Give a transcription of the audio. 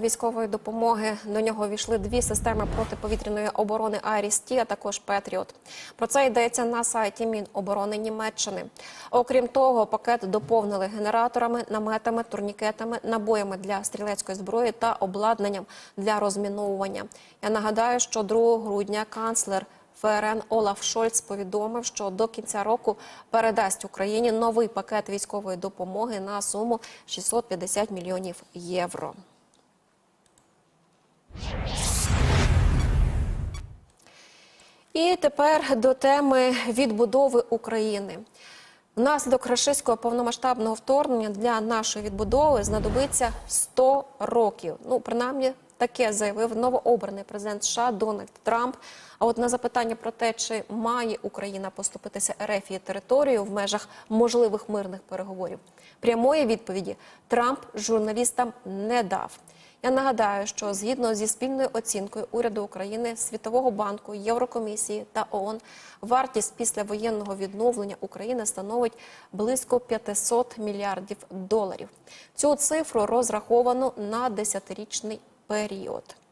Військової допомоги до нього війшли дві системи протиповітряної оборони Айріс-Ті, а також Петріот. Про це йдеться на сайті Міноборони Німеччини. Окрім того, пакет доповнили генераторами, наметами, турнікетами, набоями для стрілецької зброї та обладнанням для розміновування. Я нагадаю, що 2 грудня канцлер. ФРН Олаф Шольц повідомив, що до кінця року передасть Україні новий пакет військової допомоги на суму 650 мільйонів євро. І тепер до теми відбудови України. Внаслідок рашистського повномасштабного вторгнення для нашої відбудови знадобиться 100 років. Ну, принаймні, таке заявив новообраний президент США Дональд Трамп. А от на запитання про те, чи має Україна поступитися РФ і територію в межах можливих мирних переговорів, прямої відповіді Трамп журналістам не дав. Я нагадаю, що згідно зі спільною оцінкою уряду України, Світового банку, Єврокомісії та ООН, вартість післявоєнного відновлення України становить близько 500 мільярдів доларів. Цю цифру розраховано на 10-річний період.